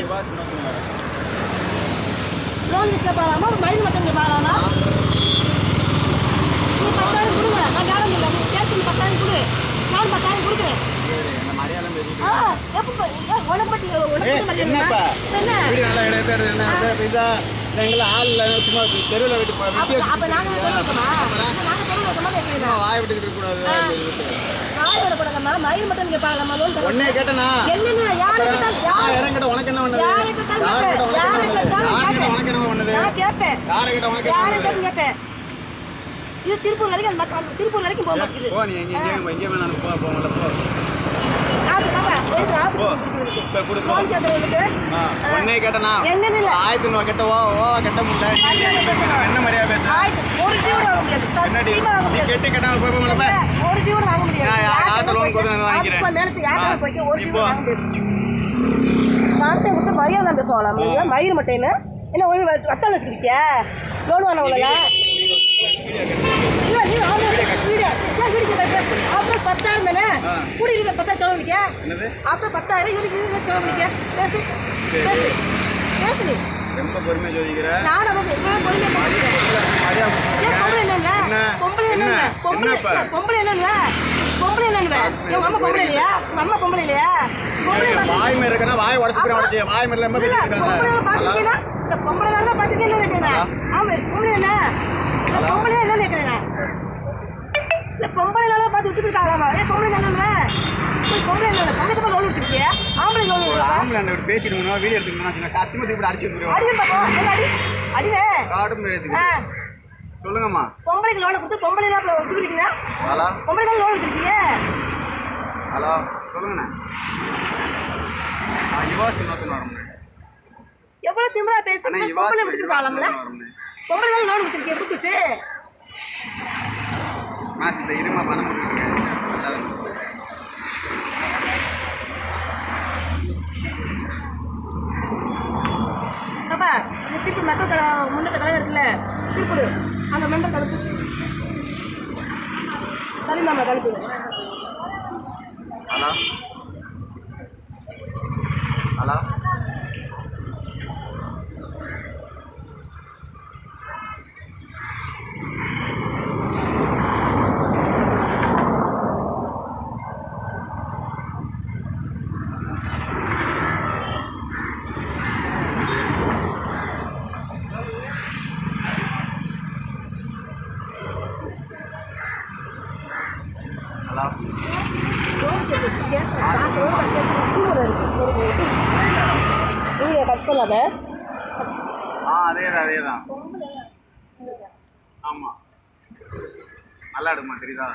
நோக்குமார் loan கேட்பாராமா மயில் மட்டும் கேட்பாராமா நீ பத்தாயிரம் கொடுங்க நான் யாரும் இல்லை நீ கேட்டு பத்தாயிரம் கொடு நான் பத்தாயிரம் கொடுக்குறேன் தெருவில் வாய் விட்டுக்கிட்டு வரக்கூடாதம்மா மயில் மட்டும் கேட்பாங்கம்மா லோன் தர ஒன்னே கேட்டனா? என்னென்ன யாரை கேட்டாலும் ஆ யாரை இடம் கிட்ட உனக்கு என்ன பண்ணுது? யாரை கேட்டாலும் யாரை. உனக்கு என்ன பண்ணுது? கேட்டாலும் யாரை கிட்ட உனக்கு என்ன பண்ணுது? நான் கேட்பேன். யாரை கிட்ட உனக்கு யாரை பண்ணுது? கேட்டு கேட்பேன். இது திருப்பூர் வரைக்கும் அந்த மத்த- திருப்பூர் வரைக்கும் போக மாட்டேங்குது. போ நீ எங்க எங்கே எங்கே வேணாலும் போ போ முதல்ல போ. ஆஃபீஸ் தாப்பா, போயிட்டு ஆஃபீஸ் போ கொடுத்துருக்கு. இப்போ கொடு போ லோன் கேட்கறவங்களுக்கு ஆ, ஒன்னே கேட்டனா? என்னன்னு இல்லை. ஆயிரத்தி நூறு கெட்ட ஓ கெட்ட முடியல என்ன மரியாதை ஒரு ஜீவன் வாங்க முடியாது. கெட்டு கெட்டா போய் போய் முதல்ல போ. ஒரு ஜீவன் வாங்க முடியாது. நான் loan போய் கொடுத்து நான் வாங்கிக்கிறேன். ஆஃபீஸ் மேலத்து யார்கிட்ட ஆ. போய் ஒரு நீ ஜீவன் போ. வாங்க முடியாது. வார்த்தை கொடுத்து மரியாதை நான் மட்டும் என்ன? என்ன ஒரு வச்சாலும் வச்சுக்கிட்டியா லோன் வீடு கேட்க அப்புறம் பத்தாயிரம் தானே. கூடி இருக்க பத்தாயிரம் செலவழிக்க அப்புறம் பத்தாயிரம் இவருக்கு இது செலவழிக்க பேசு. பேசு. நீ. ரொம்ப பொறுமையா ஜோதிக்கிற. நானும் அதை பொறுமையா பொம்பளை என்னங்க? என்ன? பொம்பளை என்னங்க? பொம்பளை என்னங்க? பொம்பளை என்னங்க உங்க அம்மா பொம்பளை இல்லையா உங்க அம்மா பொம்பளை இல்லையா பொம்பளை வாய் மேல இருக்கனா வாய் உடச்சு போய் உடச்சு வாய் ரொம்ப இல்ல, பேசிட்டு பொம்பளை இருக்காங்க இந்த பொம்பளை தானே பார்த்துட்டீங்கன்னு நினைக்கிறேன். ஆமா, பொம்பளை என்ன? பொம்பளை என்ன நினைக்கிறேன் நான்? இந்த பொம்பளை நாளா பார்த்து? ஏய், பொம்பளை? ஏய், பொம்பளை என்ன? பொம்பளைக்கு தான் loan விட்டுருக்கியா? ஆம்பளை இல்லையா? ஆம்பளை அந்த பேசிட்டு வீடியோ எடுத்துக்கணும் சத்தியமா திருப்பி அடிச்சு அடி? அடிவே. காடும் ஆ, எடுத்துக்கிட்டு சொல்லுங்கம்மா பொம்பளைக்கு loan கொடுத்து பொம்பளை தான் விட்டுருக்கீங்க? ஹலோ பொம்பளை தான் loan விட்டுருக்கீங்க? ஹலோ சொல்லுங்கண்ணே யுவாஸ் இன்னொருத்தன் வரணும் எவ்வளவு திமிரா பேசி அண்ணா யுவாஸ் பொம்பளை? வரணும் பொம்பளை தான் loan விட்டுருக்கீங்க, விட்டுச்சு. மேட்ச் இந்த இருமா பணம் இந்த திருப்பூர் மக்கள் கழகம் முன்னேற்ற கழகம் இருக்குல்ல திருப்பூர் அந்த மெம்பர் சரி மாமா கழிப்பு ஹலோ? ஹலோ? ஹலோ நீங்கள் கட் பண்ணாத ஆ அதே தான் அதே தான் ஆமாம் நல்லா எடுமா தெரியுதா?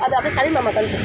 அது அப்படியே சரி மாமா கழிப்பு